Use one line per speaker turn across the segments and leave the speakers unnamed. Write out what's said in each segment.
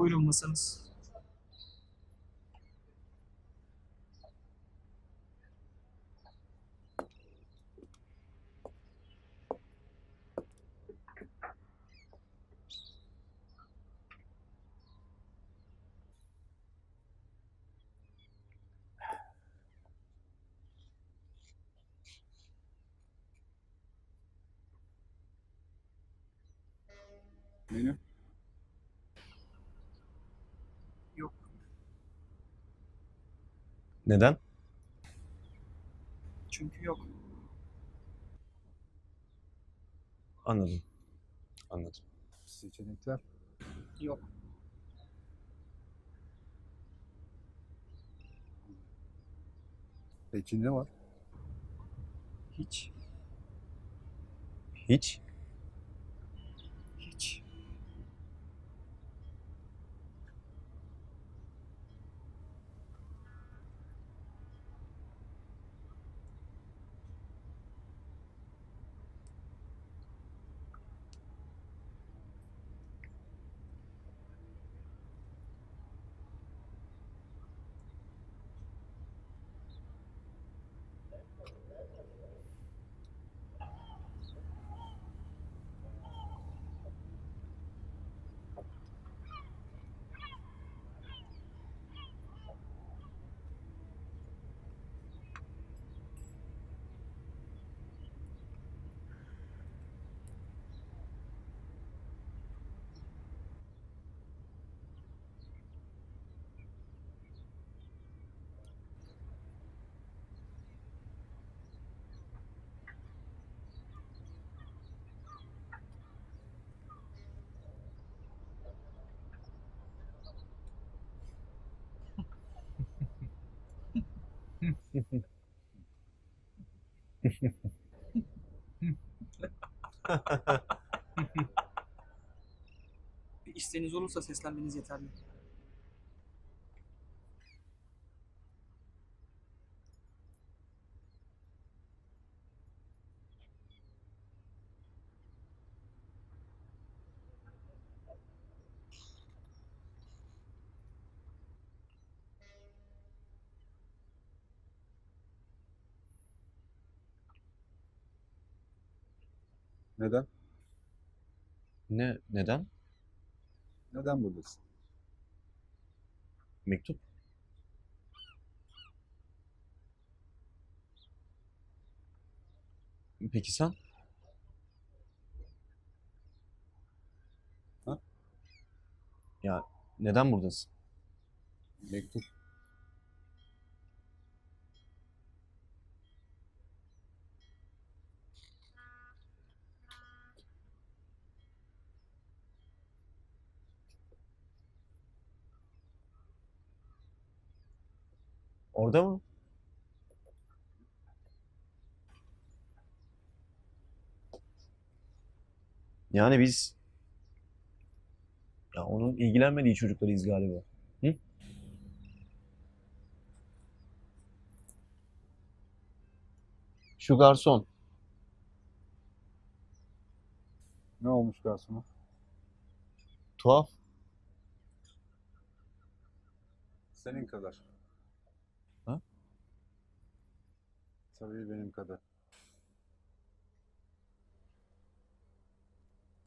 Buyurun masanız.
Menü.
Yok.
Neden?
Çünkü yok.
Anladım. Anladım.
Seçenekler.
Yok.
Peki ne var?
Hiç.
Hiç.
Bir olursa seslenmeniz yeterli.
Neden?
Ne? Neden?
Neden buradasın?
Mektup. Peki sen?
Ha?
Ya neden buradasın?
Mektup.
Orada mı? Yani biz ya onun ilgilenmediği çocuklarıyız galiba. Hı? Şu garson.
Ne olmuş garsona?
Tuhaf.
Senin kadar. Tabii benim kadar.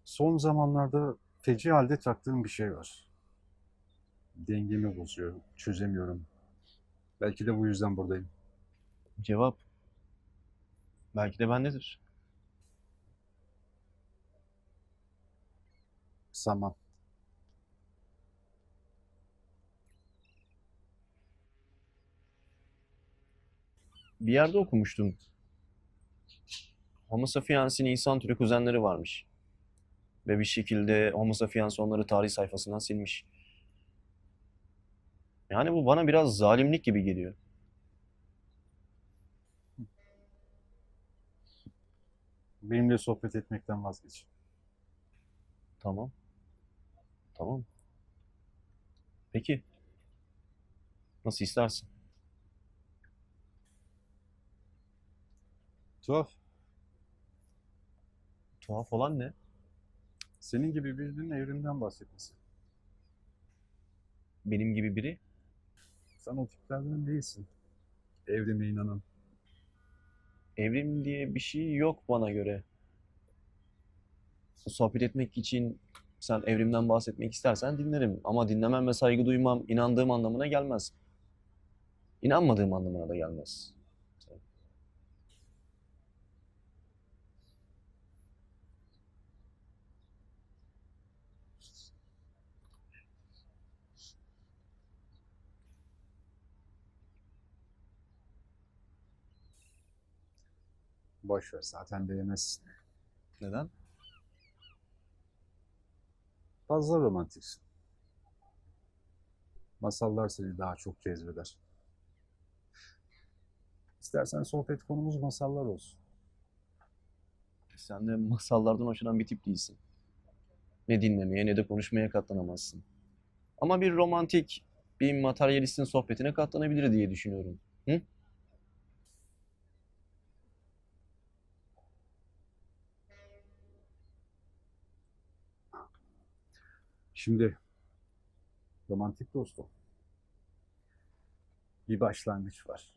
Son zamanlarda feci halde taktığım bir şey var. Dengemi bozuyor, çözemiyorum. Belki de bu yüzden buradayım.
Cevap. Belki de bendedir.
Zaman.
Bir yerde okumuştum. Homo sapiens'in insan türü kuzenleri varmış. Ve bir şekilde Homo sapiens onları tarih sayfasından silmiş. Yani bu bana biraz zalimlik gibi geliyor.
Benimle sohbet etmekten vazgeç.
Tamam. Tamam. Peki. Nasıl istersin?
Tuhaf.
Tuhaf olan ne?
Senin gibi birinin evrimden bahsetmesi.
Benim gibi biri.
Sen o tiplerden değilsin. Evrime inanan.
Evrim diye bir şey yok bana göre. Sohbet etmek için sen evrimden bahsetmek istersen dinlerim. Ama dinlemem ve saygı duymam inandığım anlamına gelmez. İnanmadığım anlamına da gelmez.
Boş ver zaten değmezsin.
Neden?
Fazla romantiksin. Masallar seni daha çok cezbeder. İstersen sohbet konumuz masallar olsun.
Sen de masallardan hoşlanan bir tip değilsin. Ne dinlemeye ne de konuşmaya katlanamazsın. Ama bir romantik, bir materyalistin sohbetine katlanabilir diye düşünüyorum. Hı?
Şimdi romantik dostum. Bir başlangıç var.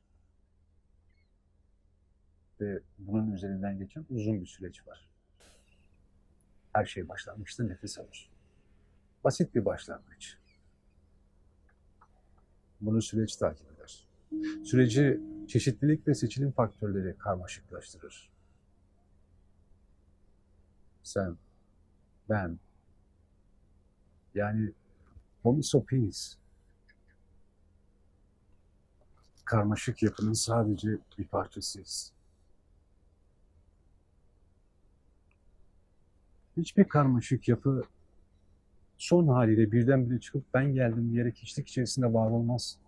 Ve bunun üzerinden geçen uzun bir süreç var. Her şey başlangıçta nefes alır. Basit bir başlangıç. Bunu süreç takip eder. Süreci çeşitlilik ve seçilim faktörleri karmaşıklaştırır. Sen, ben, yani Homo sapiens karmaşık yapının sadece bir parçasıyız. Hiçbir karmaşık yapı son haliyle birdenbire çıkıp ben geldim diyerek hiçlik içerisinde var olmaz.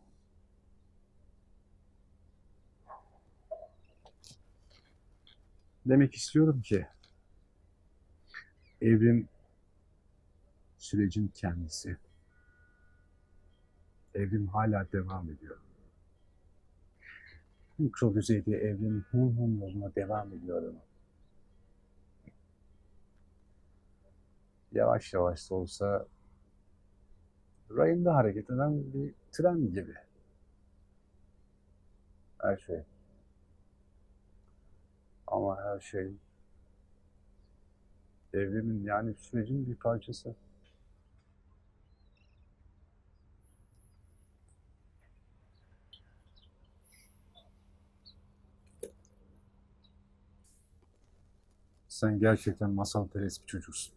Demek istiyorum ki evrim sürecin kendisi. Evrim hala devam ediyor. Mikro düzeyde evrim hum hum yoluna devam ediyor ama. Yavaş yavaş da olsa rayında hareket eden bir tren gibi. Her şey. Ama her şey evrimin yani sürecin bir parçası. Sen gerçekten masalperest bir çocuksun.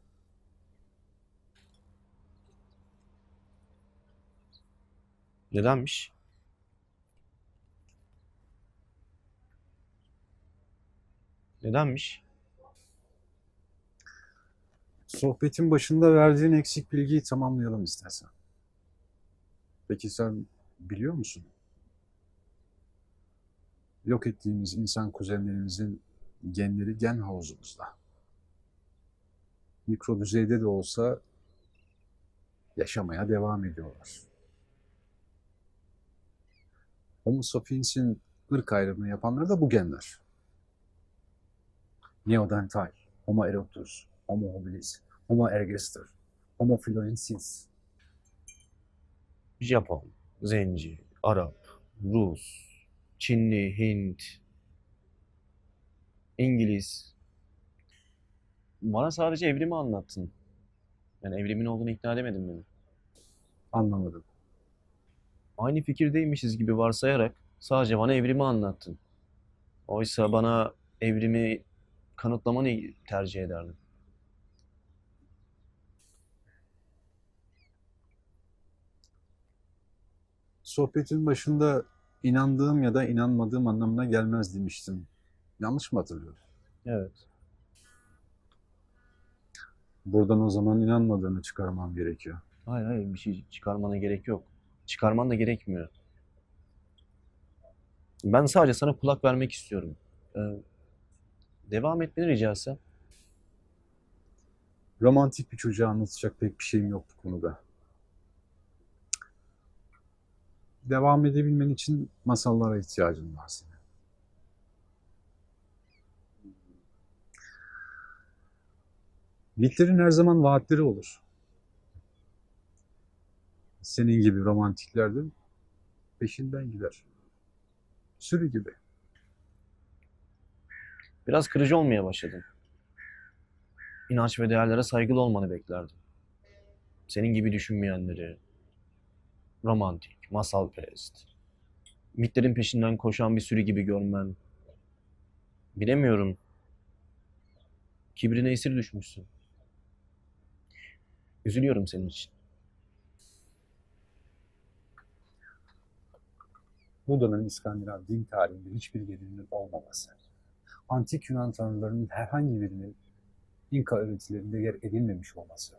Nedenmiş? Nedenmiş?
Sohbetin başında verdiğin eksik bilgiyi tamamlayalım istersen. Peki sen biliyor musun? Yok ettiğimiz insan kuzenlerimizin genleri gen havuzumuzda. Mikro düzeyde de olsa yaşamaya devam ediyorlar. Homo sapiens'in ırk ayrımını yapanlar da bu genler. Neandertal, Homo erectus, Homo habilis, Homo ergaster, Homo florensis.
Japon, Zenci, Arap, Rus, Çinli, Hint, İngiliz. Bana sadece evrimi anlattın. Yani evrimin olduğunu ikna edemedin beni.
Anlamadım.
Aynı fikirdeymişiz gibi varsayarak sadece bana evrimi anlattın. Oysa bana evrimi kanıtlamanı tercih ederdim.
Sohbetin başında inandığım ya da inanmadığım anlamına gelmez demiştim. Yanlış mı hatırlıyorum?
Evet.
Buradan o zaman inanmadığını çıkarmam gerekiyor.
Hayır hayır bir şey çıkarmana gerek yok. Çıkarman da gerekmiyor. Ben sadece sana kulak vermek istiyorum. Ee, devam etmeni rica etsem.
Romantik bir çocuğa anlatacak pek bir şeyim yok bu konuda. Devam edebilmen için masallara ihtiyacın var senin. Mitlerin her zaman vaatleri olur. Senin gibi romantikler de peşinden gider. Sürü gibi.
Biraz kırıcı olmaya başladın. İnanç ve değerlere saygılı olmanı beklerdim. Senin gibi düşünmeyenleri, romantik, masalperest, mitlerin peşinden koşan bir sürü gibi görmen. Bilemiyorum. Kibrine esir düşmüşsün. Üzülüyorum senin için.
Bu İskandinav din tarihinde hiçbir gelinin olmaması, antik Yunan tanrılarının herhangi birinin İnka öğretilerinde yer edilmemiş olması,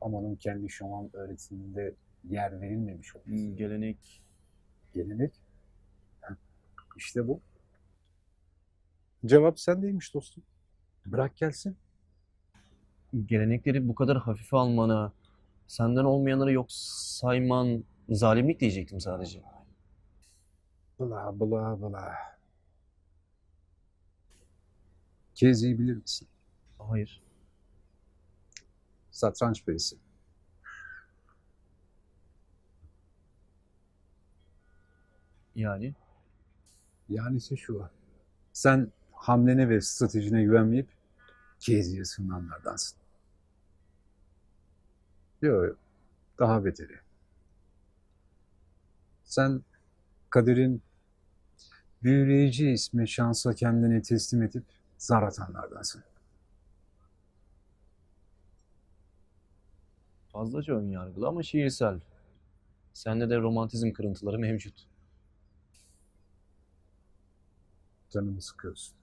Amon'un kendi şaman öğretiminde yer verilmemiş olması,
Hmm, Gelenek,
gelenek, işte bu. Cevap sendeymiş dostum. Bırak gelsin.
Gelenekleri bu kadar hafife almana, senden olmayanları yok sayman zalimlik diyecektim sadece.
Bla bla bla. Kezi'yi bilir misin?
Hayır.
Satranç perisi.
Yani
Yani ise şu. Sen hamlene ve stratejine güvenmeyip Kezi'ye sığınanlardansın. Yok. Daha beteri. Sen kaderin büyüleyici ismi şansa kendini teslim edip zar atanlardansın.
fazlaca ön yargılı ama şiirsel. Sende de romantizm kırıntıları mevcut.
Canımı sıkıyorsun.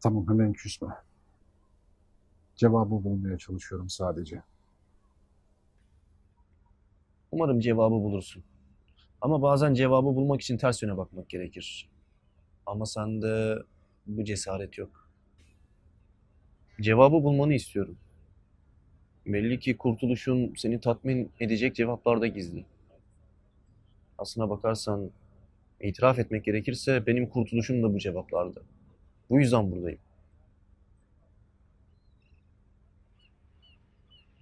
Tamam hemen küsme. Cevabı bulmaya çalışıyorum sadece.
Umarım cevabı bulursun. Ama bazen cevabı bulmak için ters yöne bakmak gerekir. Ama sende bu cesaret yok. Cevabı bulmanı istiyorum. Belli ki kurtuluşun seni tatmin edecek cevaplarda gizli. Aslına bakarsan, itiraf etmek gerekirse benim kurtuluşum da bu cevaplarda. Bu yüzden buradayım.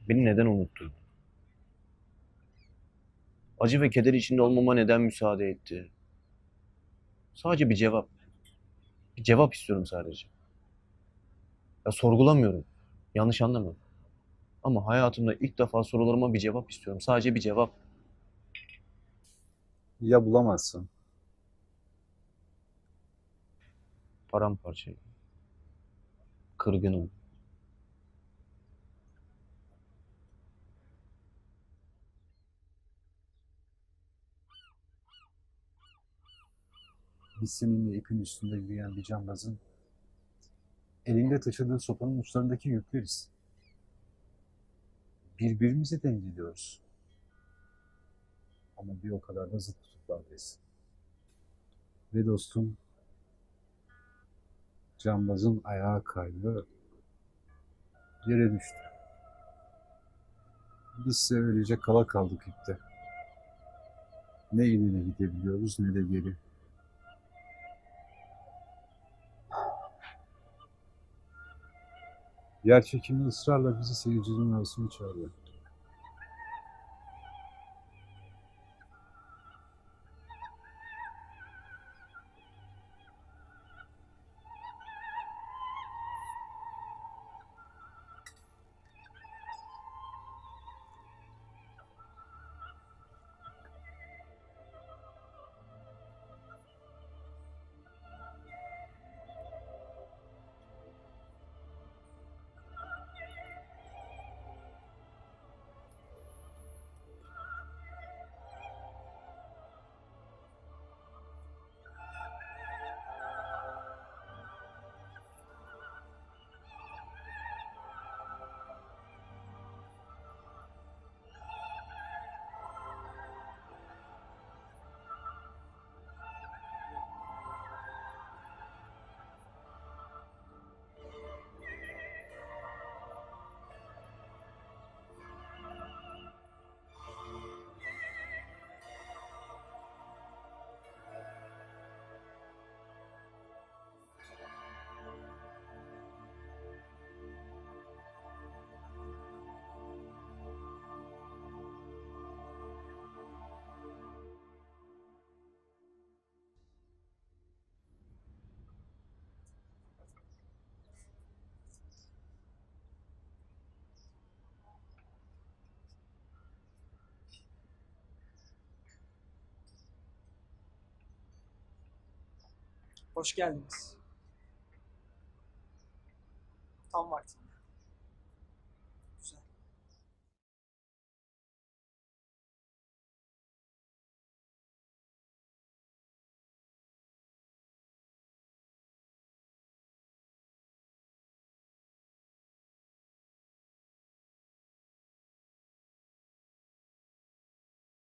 Beni neden unuttun? Acı ve keder içinde olmama neden müsaade etti? Sadece bir cevap. Bir cevap istiyorum sadece. Ya sorgulamıyorum. Yanlış anlama. Ama hayatımda ilk defa sorularıma bir cevap istiyorum. Sadece bir cevap.
Ya bulamazsın?
Paramparçayım. Kırgınım.
Biz seninle ipin üstünde yürüyen bir cambazın elinde taşıdığı sopanın uçlarındaki yükleriz. Birbirimizi dengeliyoruz. Ama bir o kadar da zıt kutuplardayız. Ve dostum, cambazın ayağı kaydı, yere düştü. Biz öylece kala kaldık ipte. Ne ileri gidebiliyoruz ne de geri. Yer çekimi ısrarla bizi seyircinin arasına çağırıyor.
Hoş geldiniz.